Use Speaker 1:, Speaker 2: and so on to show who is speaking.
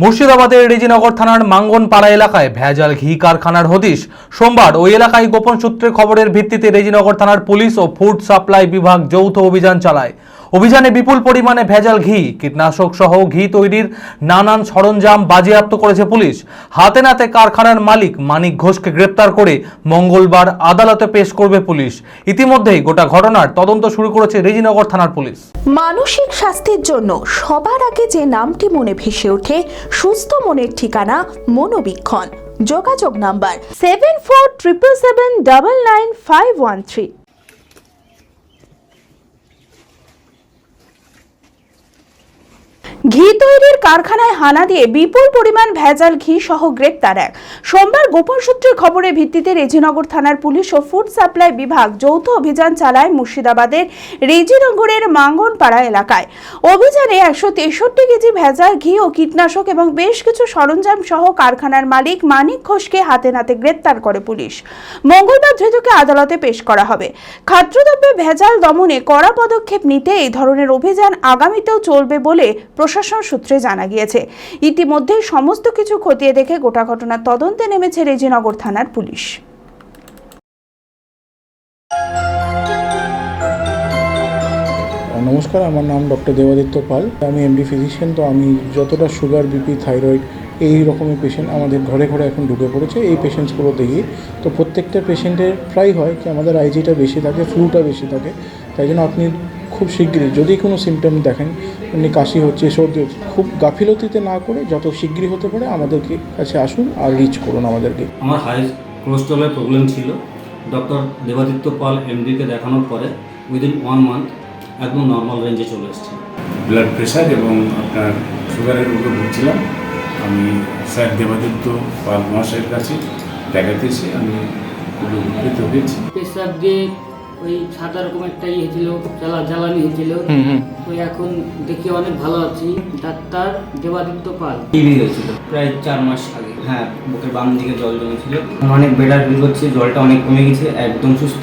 Speaker 1: মুর্শিদাবাদের রেজিনগর থানার মাঙ্গনপাড়া এলাকায় ভেজাল ঘি কারখানার হদিশ। সোমবার ওই এলাকায় গোপন সূত্রে খবরের ভিত্তিতে রেজিনগর থানার পুলিশ ও ফুড সাপ্লাই বিভাগ যৌথ অভিযান চালায়। অভিযানে বিপুল পরিমাণে ভেজাল ঘি, কীটনাশক সহ ঘি তৈরির নানান সরঞ্জাম বাজেয়াপ্ত করেছে পুলিশ। হাতে নাতে কারখানার মালিক মানিক ঘোষকে গ্রেপ্তার করে মঙ্গলবার আদালতে পেশ করবে পুলিশ। ইতিমধ্যেই গোটা ঘটনার তদন্ত শুরু করেছে রেজিনগর থানার পুলিশ।
Speaker 2: মানসিক স্বাস্থ্যের জন্য সবার আগে যে নামটি মনে ভেসে ওঠে, সুস্থ মনের ঠিকানা মনোবীক্ষণ। যোগাযোগ number seven four triple seven double nine five one three ঘি তৈরির কারখানায় হানা দিয়ে বিপুল পরিমাণ ভেজাল ঘি সহ গ্রেপ্তার এক। সোমবার গোপন সূত্রের খবরের ভিত্তিতে রেজিনগর থানার পুলিশ ও ফুড সাপ্লাই বিভাগ যৌথ অভিযান চালায় মুর্শিদাবাদের রেজিনগরের মাঙ্গনপাড়া এলাকায়। অভিযানে একশো তেষট্টি কেজি ভেজাল ঘি ও কীটনাশক এবং বেশ কিছু সরঞ্জাম সহ কারখানার মালিক মানিক ঘোষকে হাতে নাতে গ্রেপ্তার করে পুলিশ। মঙ্গলবার ধৃতকে আদালতে পেশ করা হবে। খাদ্যদ্রব্যে ভেজাল দমনে কড়া পদক্ষেপ নিতে এই ধরনের অভিযান আগামীতেও চলবে বলে প্রশাসন সূত্রে জানা গিয়েছে। ইতিমধ্যে সমস্ত কিছু খতিয়ে দেখে গোটা ঘটনার তদন্তে নেমেছে রেজিনগর থানার পুলিশ।
Speaker 3: নমস্কার, আমার নাম ডক্টর দেবাদিত্য পাল। আমি এমডি ফিজিশিয়ান তো আমি যতটা সুগার বিপি থাইরয়েড এই রকমের পেশেন্ট আমাদের ঘরে ঘরে এখন ঢুকে পড়েছে। এই পেশেন্টসগুলো দেখি। তো প্রত্যেকটা পেশেন্টের প্রায় হয় কি, আমাদের আইজিটা বেশি থাকে ফ্লুটা বেশি থাকে। তাই জন্য আপনি খুব শীঘ্রই যদি কোনো সিমটম দেখেন এমনি কাশি হচ্ছে সর্দি হচ্ছে খুব গাফিলতিতে না করে যত শীঘ্রই হতে পারে আমাদেরকে কাছে আসুন আর রিচ করুন আমাদেরকে।
Speaker 4: আমার হাই কোলেস্ট্রলের প্রবলেম ছিল। ডক্টর দেবাদিত্য পাল এমডিকে দেখানোর পরে উইদিন ওয়ান মান্থ একদম নর্মাল রেঞ্জে চলে এসেছে।
Speaker 5: ব্লাড প্রেশার এবং আপনার সুগারের রোগে ভুগছিলাম। আমি স্যার দেবাদিত্য পাল মহাশয়ের কাছে দেখাতেছি আমি উপকৃত হয়েছি।
Speaker 6: পেশাব দিয়ে ওই সাদা রকম একটা ইয়ে হয়েছিল জ্বালা জ্বালানি হয়েছিল। তো এখন দেখি অনেক ভালো আছি। ডাক্তার দেবাদিত্য পাল।
Speaker 7: টিভি হয়েছিল? প্রায় চার মাস আগে। হ্যাঁ বুকের বাম দিকে জল জমেছিল। অনেক বেটার ফিল করছি জলটা অনেক কমে গেছে একদম সুস্থ।